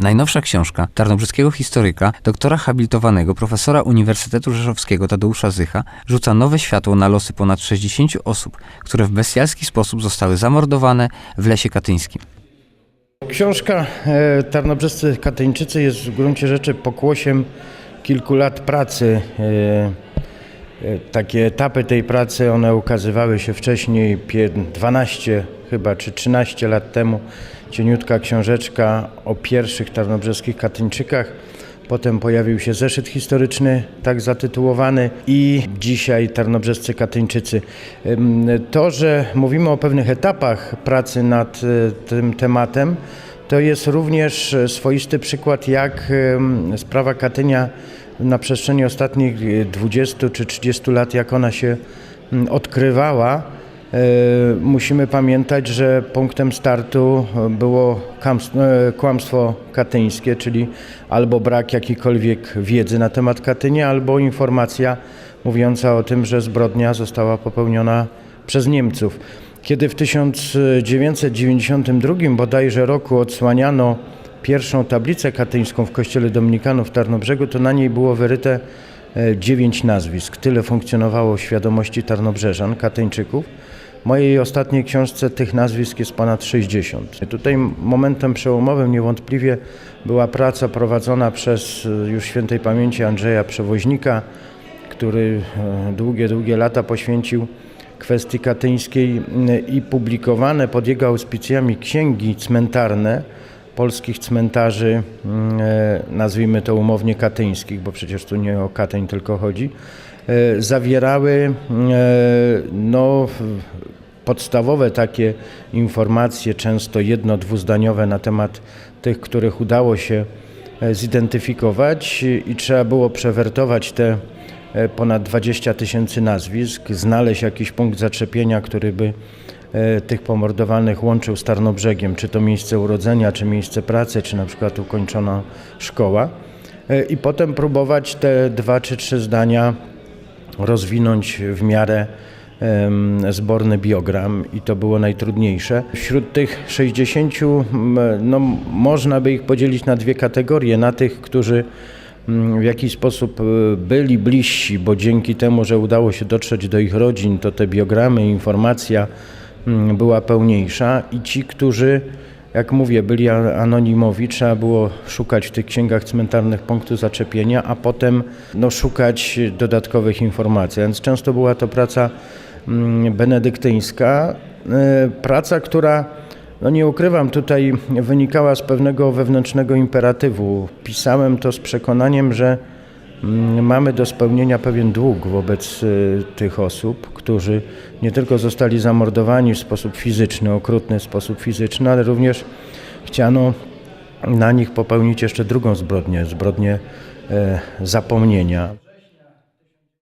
Najnowsza książka tarnobrzyskiego historyka, doktora habilitowanego, profesora Uniwersytetu Rzeszowskiego Tadeusza Zycha rzuca nowe światło na losy ponad 60 osób, które w bestialski sposób zostały zamordowane w lesie katyńskim. Książka e, Tarnobrzescy Katyńczycy jest w gruncie rzeczy pokłosiem kilku lat pracy. E, e, Takie etapy tej pracy, one ukazywały się wcześniej, pie- 12 chyba czy 13 lat temu. Cieniutka książeczka o pierwszych tarnobrzeskich Katyńczykach. Potem pojawił się zeszyt historyczny, tak zatytułowany, i dzisiaj Tarnobrzescy Katyńczycy. To, że mówimy o pewnych etapach pracy nad y, tym tematem, to jest również e, swoisty przykład, jak sprawa Katynia na przestrzeni ostatnich y, 20 czy 30 lat, jak ona się mm, odkrywała. E, Musimy pamiętać, że punktem startu e, było e, kłamstwo katyńskie, czyli albo brak jakiejkolwiek wiedzy na temat Katynia, albo informacja mówiąca o tym, że zbrodnia została popełniona przez Niemców. Kiedy w 1992 bodajże roku odsłaniano pierwszą tablicę katyńską w kościele Dominikanów w Tarnobrzegu, to na niej było wyryte e, dziewięć nazwisk. Tyle funkcjonowało w świadomości Tarnobrzeżan, Katyńczyków. W mojej ostatniej książce tych nazwisk jest ponad 60. Tutaj momentem przełomowym niewątpliwie była praca prowadzona przez e, już świętej pamięci Andrzeja Przewoźnika, który e, długie, długie lata poświęcił kwestii katyńskiej i publikowane pod jego auspicjami księgi cmentarne polskich cmentarzy, m, e, nazwijmy to umownie katyńskich, bo przecież tu nie o Katyń tylko chodzi, e, zawierały m, e, no, podstawowe takie informacje, często jedno, dwuzdaniowe na temat tych, których udało się zidentyfikować i trzeba było przewertować te ponad 20 tysięcy nazwisk, znaleźć jakiś punkt zaczepienia, który by tych pomordowanych łączył z Tarnobrzegiem, czy to miejsce urodzenia, czy miejsce pracy, czy na przykład ukończona szkoła. E, I potem próbować te dwa czy trzy zdania rozwinąć w miarę zborny biogram i to było najtrudniejsze. Wśród tych 60 m, no, można by ich podzielić na dwie kategorie. Na tych, którzy w jakiś sposób e, byli bliżsi, bo dzięki temu, że udało się dotrzeć do ich rodzin, to te biogramy, informacja była pełniejsza i ci, którzy jak mówię, byli anonimowi, trzeba było szukać w tych księgach cmentarnych punktu zaczepienia, a potem no, szukać dodatkowych informacji. Więc często była to praca mm, benedyktyńska, e, praca, która, no nie ukrywam, tutaj wynikała z pewnego wewnętrznego imperatywu. Pisałem to z przekonaniem, że Mm, Mamy do spełnienia pewien dług wobec y, tych osób, którzy nie tylko zostali zamordowani w sposób fizyczny, okrutny sposób fizyczny, ale również chciano na nich popełnić jeszcze drugą zbrodnię, zbrodnię e, zapomnienia.